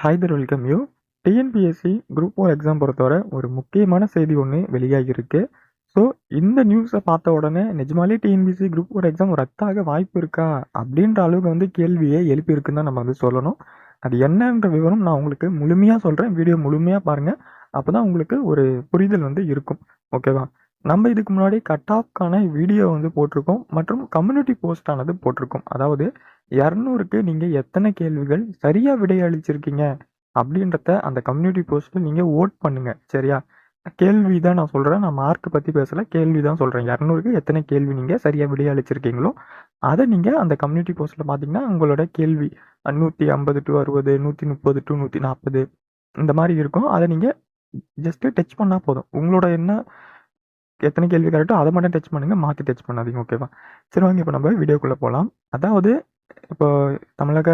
Hi there welcome you. TNPSC group four exam பொறுத்தவரை ஒரு முக்கியமான செய்தி ஒன்று வெளியாகியிருக்கு. ஸோ இந்த நியூஸை பார்த்த உடனே நிஜமாலே டிஎன்பிஎஸ்சி குரூப் ஃபோர் எக்ஸாம் ரத்தாக வாய்ப்பு இருக்கா? அப்படின்ற அளவுக்கு வந்து கேள்வியை எழுப்பியிருக்குன்னு தான் நம்ம வந்து சொல்லணும். அது என்னன்ற விவரம் நான் உங்களுக்கு முழுமையாக சொல்கிறேன் வீடியோ முழுமையாக பாருங்கள் அப்போ தான் உங்களுக்கு ஒரு புரிதல் வந்து இருக்கும். ஓகேவா? நம்ம இதுக்கு முன்னாடி கட் ஆஃப்க்கான வீடியோ வந்து போட்டிருக்கோம். மற்றும் கம்யூனிட்டி போஸ்ட் ஆனது போட்டிருக்கோம். அதாவது இரநூறுக்கு நீங்கள் எத்தனை கேள்விகள் சரியாக விடையளிச்சிருக்கீங்க அப்படின்றத அந்த கம்யூனிட்டி போஸ்ட்டில் நீங்கள் ஓட் பண்ணுங்கள் சரியா? கேள்வி தான் நான் சொல்கிறேன் நான் மார்க் பற்றி பேசலை. கேள்வி தான் சொல்கிறேன் இரநூறுக்கு எத்தனை கேள்வி நீங்கள் சரியாக விடையளிச்சிருக்கீங்களோ அதை நீங்கள் அந்த கம்யூனிட்டி போஸ்ட்டில் பார்த்தீங்கன்னா உங்களோட கேள்வி நூற்றி ஐம்பது டு அறுபது நூற்றி முப்பது டு நூற்றி நாற்பது இந்த மாதிரி இருக்கும். அதை நீங்கள் ஜஸ்ட்டு டச் பண்ணால் போதும். உங்களோட என்ன எத்தனை கேள்வி கரெக்டோ அதை மட்டும் டச் பண்ணுங்கள் மாற்றி டச் பண்ணாதீங்க ஓகேவா சரி வாங்க இப்போ நம்ம வீடியோக்குள்ளே போகலாம் அதாவது இப்போ தமிழக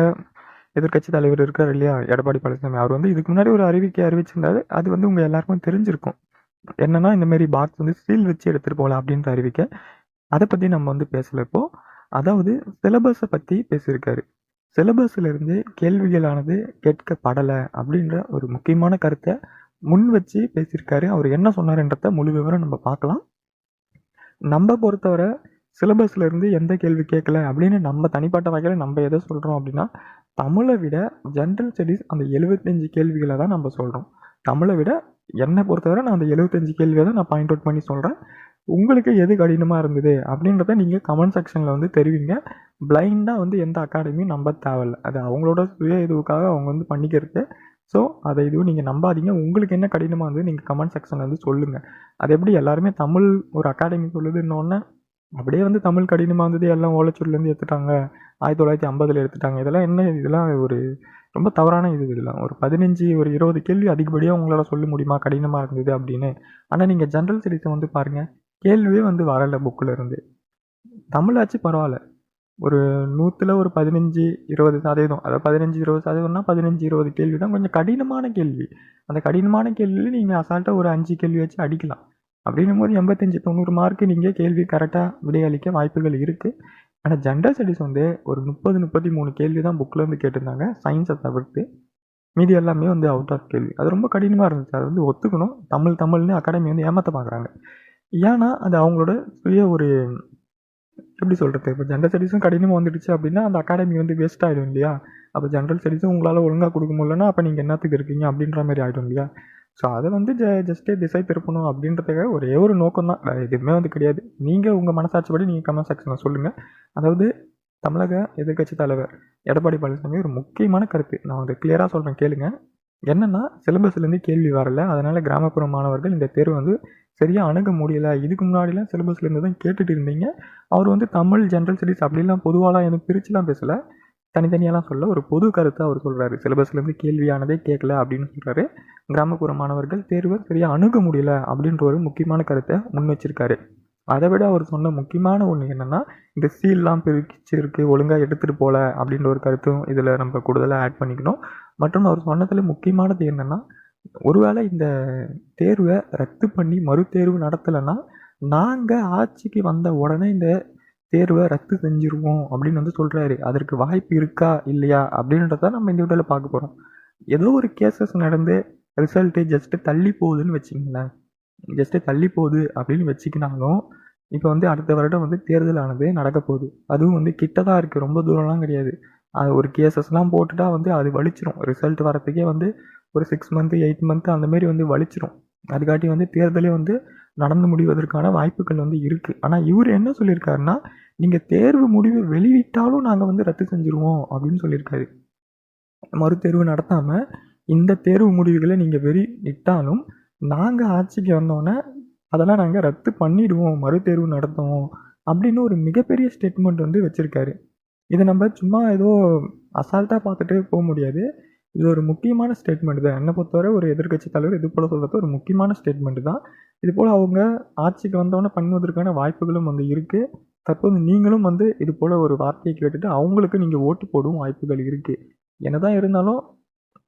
எதிர்க்கட்சி தலைவர் இருக்கார் இல்லையா எடப்பாடி பழனிசாமி அவர் வந்து இதுக்கு முன்னாடி ஒரு அறிவிக்கை அறிவிச்சிருந்தாரு. அது வந்து உங்கள் எல்லாருக்கும் தெரிஞ்சிருக்கும். என்னன்னா இந்த மாதிரி பாக்ஸ் வந்து சீல் வச்சு எடுத்துகிட்டு போகலாம் அப்படின்ற அறிவிக்கை. அதை பற்றி நம்ம வந்து பேசல இப்போ. அதாவது சிலபஸை பற்றி பேசியிருக்காரு. சிலபஸ்லேருந்து கேள்விகளானது கேட்கப்படலை அப்படின்ற ஒரு முக்கியமான கருத்தை முன் வச்சு பேசியிருக்காரு. அவர் என்ன சொன்னாருன்றத முழு விவரம் நம்ம பார்க்கலாம். நம்ம பொறுத்தவரை சிலபஸ்ல இருந்து எந்த கேள்வி கேட்கல அப்படின்னு நம்ம தனிப்பட்ட வகையில் நம்ம எதை சொல்கிறோம் அப்படின்னா தமிழை விட ஜென்ரல் ஸ்டடீஸ் அந்த எழுபத்தஞ்சு கேள்விகளை தான் நம்ம சொல்கிறோம் தமிழை விட என்னை பொறுத்தவரை நான் அந்த எழுபத்தஞ்சு கேள்வியை தான் நான் பாயிண்ட் அவுட் பண்ணி சொல்கிறேன் உங்களுக்கு எது கடினமாக இருந்தது அப்படின்றத நீங்கள் கமெண்ட் செக்ஷனில் வந்து தெரிவிங்க. பிளைண்டாக வந்து எந்த அகாடமியும் நம்ப தேவையில்ல. அது அவங்களோட சுய இதுவுக்காக அவங்க வந்து பண்ணிக்கிறது ஸோ அதை இதுவும் நீங்கள் நம்பாதீங்க. உங்களுக்கு என்ன கடினமாக இருந்தது நீங்கள் கமெண்ட் செக்ஷனில் வந்து சொல்லுங்கள் அது எப்படி எல்லாருமே தமிழ் ஒரு அகாடமி சொல்லுதுன்னொன்னே அப்படியே வந்து தமிழ் கடினமாக இருந்தது எல்லாம் ஓலைச்சூர்லேருந்து எடுத்துட்டாங்க. ஆயிரத்தி தொள்ளாயிரத்தி ஐம்பதில் எடுத்துட்டாங்க. இதெல்லாம் என்ன இதெல்லாம் ஒரு ரொம்ப தவறான இது இதெல்லாம். ஒரு பதினஞ்சு ஒரு இருபது கேள்வி அதிகப்படியாக உங்களால் சொல்ல முடியுமா? கடினமாக இருந்தது அப்படின்னு. ஆனால் நீங்கள் ஜென்ரல் ஸ்டடீஸை வந்து பாருங்கள் கேள்வியே வந்து வரலை புக்கில் இருந்து. தமிழாச்சு பரவாயில்ல. ஒரு நூற்றில் ஒரு பதினஞ்சு இருபது சதவீதம். அதாவது பதினஞ்சு இருபது சதவீதம்னா பதினஞ்சு இருபது கேள்வி தான் கொஞ்சம் கடினமான கேள்வி. அந்த கடினமான கேள்வியில் நீங்கள் அசால்ட்டாக ஒரு அஞ்சு கேள்வி வச்சு அடிக்கலாம். அப்படின்னும் போது எண்பத்தஞ்சு தொண்ணூறு மார்க்கு நீங்கள் கேள்வி கரெக்டாக விடையளிக்க வாய்ப்புகள் இருக்குது ஆனால் ஜென்ரல் ஸ்டடிஸ் வந்து ஒரு முப்பது முப்பத்தி மூணு கேள்வி தான் புக்கில் வந்து கேட்டிருந்தாங்க. சயின்ஸை தவிர்த்து மீதி எல்லாமே வந்து அவுட் ஆஃப் கேள்வி. அது ரொம்ப கடினமாக இருந்துச்சு. அது வந்து ஒத்துக்கணும். தமிழ் தமிழ்னு அகாடமி வந்து ஏமாற்ற பார்க்குறாங்க ஏன்னா அது அவங்களோட சுய ஒரு எப்படி சொல்கிறது இப்போ ஜென்ரல் ஸ்டடீஸும் கடினமாக வந்துடுச்சு அப்படின்னா அந்த அகாடமி வந்து வேஸ்ட் ஆகிடும் இல்லையா? அப்போ ஜென்ரல் ஸ்டடீஸும் உங்களால் ஒழுங்காக கொடுக்க முடியலன்னா அப்போ நீங்கள் என்னத்துக்கு இருக்கீங்க அப்படின்ற மாதிரி ஆகிடும் இல்லையா? ஸோ அதை வந்து ஜ ஜஸ்ட்டே திசை திருப்பணும் அப்படின்றதுக்காக ஒரே ஒரு நோக்கம் தான் வேறு எதுவுமே வந்து கிடையாது. நீங்கள் உங்கள் மனசாட்சிப்படி நீங்கள் கமெண்ட் செக்ஷனில் சொல்லுங்கள் அதாவது தமிழக எதிர்க்கட்சி தலைவர் எடப்பாடி பழனிசாமி ஒரு முக்கியமான கருத்து. நான் வந்து கிளியராக சொல்கிறேன் கேளுங்க. என்னென்னா சிலபஸ்லேருந்து கேள்வி வரல. அதனால் கிராமப்புற மாணவர்கள் இந்த தேர்வு வந்து சரியாக அணுக முடியல. இதுக்கு முன்னாடிலாம் சிலபஸ்லேருந்து தான் கேட்டுட்டு இருந்தீங்க. அவர் வந்து தமிழ் ஜென்ரல் ஸ்டடீஸ் அப்படிலாம் பொதுவாலாம் எதுவும் பிரிச்சுலாம் பேசலை. தனித்தனியாலாம் சொல்ல ஒரு பொது கருத்தை அவர் சொல்கிறாரு சிலபஸ்லேருந்து கேள்வியானதே கேட்கல அப்படின்னு சொல்கிறாரு கிராமப்புற மாணவர்கள் தேர்வை சரியாக அணுக முடியல அப்படின்ற ஒரு முக்கியமான கருத்தை முன் வச்சிருக்காரு. அதை விட அவர் சொன்ன முக்கியமான ஒன்று என்னென்னா இந்த சீல்லாம் பிரிச்சிருக்கு ஒழுங்காக எடுத்துகிட்டு போகல அப்படின்ற ஒரு கருத்தும் இதில் நம்ம கூடுதலாக ஆட் பண்ணிக்கணும். மற்றும் அவர் சொன்னதில் முக்கியமானது என்னென்னா ஒருவேளை இந்த தேர்வை ரத்து பண்ணி மறுதேர்வு நடத்தலைன்னா நாங்கள் ஆட்சிக்கு வந்த உடனே இந்த தேர்வை ரத்து செஞ்சுருவோம் அப்படின்னு வந்து சொல்கிறாரு அதற்கு வாய்ப்பு இருக்கா இல்லையா அப்படின்றத நம்ம இந்த வீடியோவில் பார்க்க போகிறோம் ஏதோ ஒரு கேசஸ் நடந்து ரிசல்ட்டு ஜஸ்ட்டு தள்ளி போகுதுன்னு வச்சிங்களேன் ஜஸ்ட்டு தள்ளி போகுது அப்படின்னு வச்சுக்கினாலும் இப்போ வந்து அடுத்த வருடம் வந்து தேர்தல் ஆனது நடக்க போகுது. அதுவும் வந்து கிட்ட தான் இருக்குது ரொம்ப தூரம்லாம் கிடையாது. அது ஒரு கேசஸ்லாம் போட்டுட்டா வந்து அது வலிச்சிரும். ரிசல்ட் வரத்துக்கே வந்து ஒரு சிக்ஸ் மந்த்து எயிட் மந்த்து அந்தமாரி வந்து வலிச்சிரும். அதுக்காட்டி வந்து தேர்தலே வந்து நடந்து முடிவதற்கான வாய்ப்புகள் வந்து இருக்குது ஆனால் இவர் என்ன சொல்லியிருக்காருன்னா நீங்கள் தேர்வு முடிவு வெளியிட்டாலும் நாங்கள் வந்து ரத்து செஞ்சுருவோம் அப்படின்னு சொல்லியிருக்காரு மறுதேர்வு நடத்தாமல் இந்த தேர்வு முடிவுகளை நீங்கள் வெளியிட்டாலும் நாங்கள் ஆட்சிக்கு வந்தோன்னே அதெல்லாம் நாங்கள் ரத்து பண்ணிடுவோம் மறுதேர்வு நடத்துவோம் அப்படின்னு ஒரு மிகப்பெரிய ஸ்டேட்மெண்ட் வந்து வச்சுருக்காரு. இதை நம்ம சும்மா ஏதோ அசால்ட்டாக பார்த்துட்டு போக முடியாது. இது ஒரு முக்கியமான ஸ்டேட்மெண்ட் தான். என்னை பொறுத்தவரை ஒரு எதிர்கட்சி தலைவர் இது போல் சொல்கிறது ஒரு முக்கியமான ஸ்டேட்மெண்ட் தான். இது போல் அவங்க ஆட்சிக்கு வந்தவொடனே பண்ணுவதற்கான வாய்ப்புகளும் வந்து இருக்குது தற்போது நீங்களும் வந்து இது போல் ஒரு வார்த்தையை கேட்டுட்டு அவங்களுக்கு நீங்கள் ஓட்டு போடும் வாய்ப்புகள் இருக்குது என்ன தான் இருந்தாலும்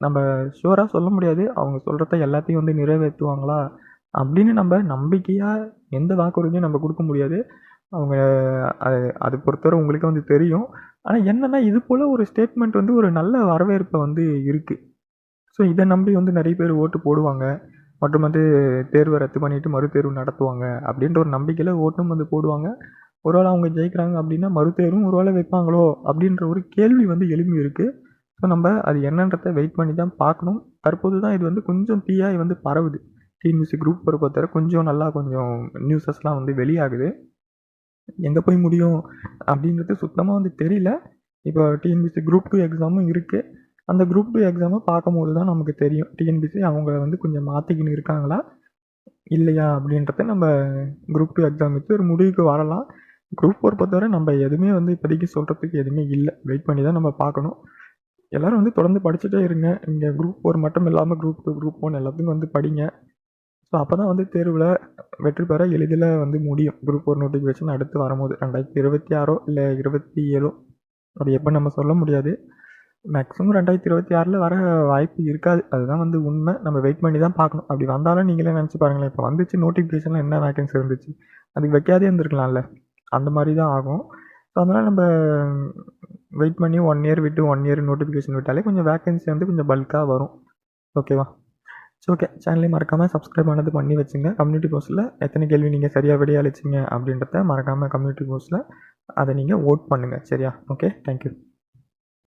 நம்ம ஷுவராக சொல்ல முடியாது. அவங்க சொல்கிறத எல்லாத்தையும் வந்து நிறைவேற்றுவாங்களா? அப்படின்னு நம்ம நம்பிக்கையாக எந்த வாக்குறுதியும் நம்ம கொடுக்க முடியாது. அவங்க அது அது பொறுத்தவரை உங்களுக்கே வந்து தெரியும். ஆனால் என்னென்னா இது போல் ஒரு ஸ்டேட்மெண்ட் வந்து ஒரு நல்ல வரவேற்பை வந்து இருக்குது ஸோ இதை நம்பி வந்து நிறைய பேர் ஓட்டு போடுவாங்க. மற்றும் வந்து தேர்வை ரத்து பண்ணிவிட்டு மறுதேர்வு நடத்துவாங்க அப்படின்ற ஒரு நம்பிக்கையில் ஓட்டும் வந்து போடுவாங்க. ஒருவேளை அவங்க ஜெயிக்கிறாங்க அப்படின்னா மறுதேர்வும் ஒருவேளை வைப்பாங்களோ அப்படின்ற ஒரு கேள்வி வந்து எழும்பி இருக்குது ஸோ நம்ம அது என்னன்றதை வெயிட் பண்ணி தான் பார்க்கணும். தற்போது தான் இது வந்து கொஞ்சம் தீயாய் வந்து பரவுது. டிஎன்பிசி குரூப் பொறுப்பத்தர கொஞ்சம் நல்லா கொஞ்சம் நியூஸஸ்லாம் வந்து வெளியாகுது. எங்கே போய் முடியும் அப்படின்றது சுத்தமாக வந்து தெரியல. இப்போ டிஎன்பிசி குரூப் டூ எக்ஸாமும் இருக்குது அந்த குரூப் டூ எக்ஸாமை பார்க்கும்போது தான் நமக்கு தெரியும். டிஎன்பிசி அவங்க வந்து கொஞ்சம் மாற்றிக்கின்னு இருக்காங்களா? இல்லையா? அப்படின்றத நம்ம குரூப் டூ எக்ஸாம் வச்சு ஒரு முடிவுக்கு வரலாம். குரூப் ஃபோர் பொறுத்தவரை நம்ம எதுவுமே வந்து இப்போதைக்கு சொல்கிறதுக்கு எதுவுமே இல்லை. வெயிட் பண்ணி தான் நம்ம பார்க்கணும். எல்லோரும் வந்து தொடர்ந்து படிச்சுட்டே இருங்க. இங்கே குரூப் ஃபோர் மட்டும் இல்லாமல் குரூப் டூ குரூப் ஒன் எல்லாத்துக்கும் வந்து படிங்க. ஸோ அப்போ தான் வந்து தேர்வில் வெற்றி பெற எளிதில் வந்து முடியும். குரூப் ஒரு நோட்டிஃபிகேஷன் அடுத்து வரும்போது ரெண்டாயிரத்தி இருபத்தி ஆறோ இல்லை இருபத்தி ஏழோ? அப்படி எப்போ நம்ம சொல்ல முடியாது. மேக்ஸிமம் ரெண்டாயிரத்தி இருபத்தி ஆறில் வர வாய்ப்பு இருக்காது. அதுதான் வந்து உண்மை. நம்ம வெயிட் பண்ணி தான் பார்க்கணும். அப்படி வந்தாலும் நீங்களே நினச்சி பாருங்களேன். இப்போ வந்துச்சு நோட்டிஃபிகேஷனில் என்ன வேகன்சி இருந்துச்சு? அதுக்கு வைக்காதே இருந்திருக்கலாம்ல. அந்த மாதிரி தான் ஆகும். ஸோ அதனால் நம்ம வெயிட் பண்ணி ஒன் இயர் விட்டு ஒன் இயர் நோட்டிஃபிகேஷன் விட்டாலே கொஞ்சம் வேக்கன்சி வந்து கொஞ்சம் பல்காக வரும். ஓகேவா ஸோ ஓகே சேனலையும் மறக்காமல் சப்ஸ்கிரைப் பண்ணது பண்ணி வச்சுங்க. கம்யூனிட்டி போஸ்ட்டில் எத்தனை கேள்வி நீங்கள் சரியாக விடையளிச்சிங்க அப்படின்றத மறக்காமல் கம்யூனிட்டி போஸ்ட்டில் அதை நீங்கள் ஓட் பண்ணுங்கள் சரியா? Okay thank you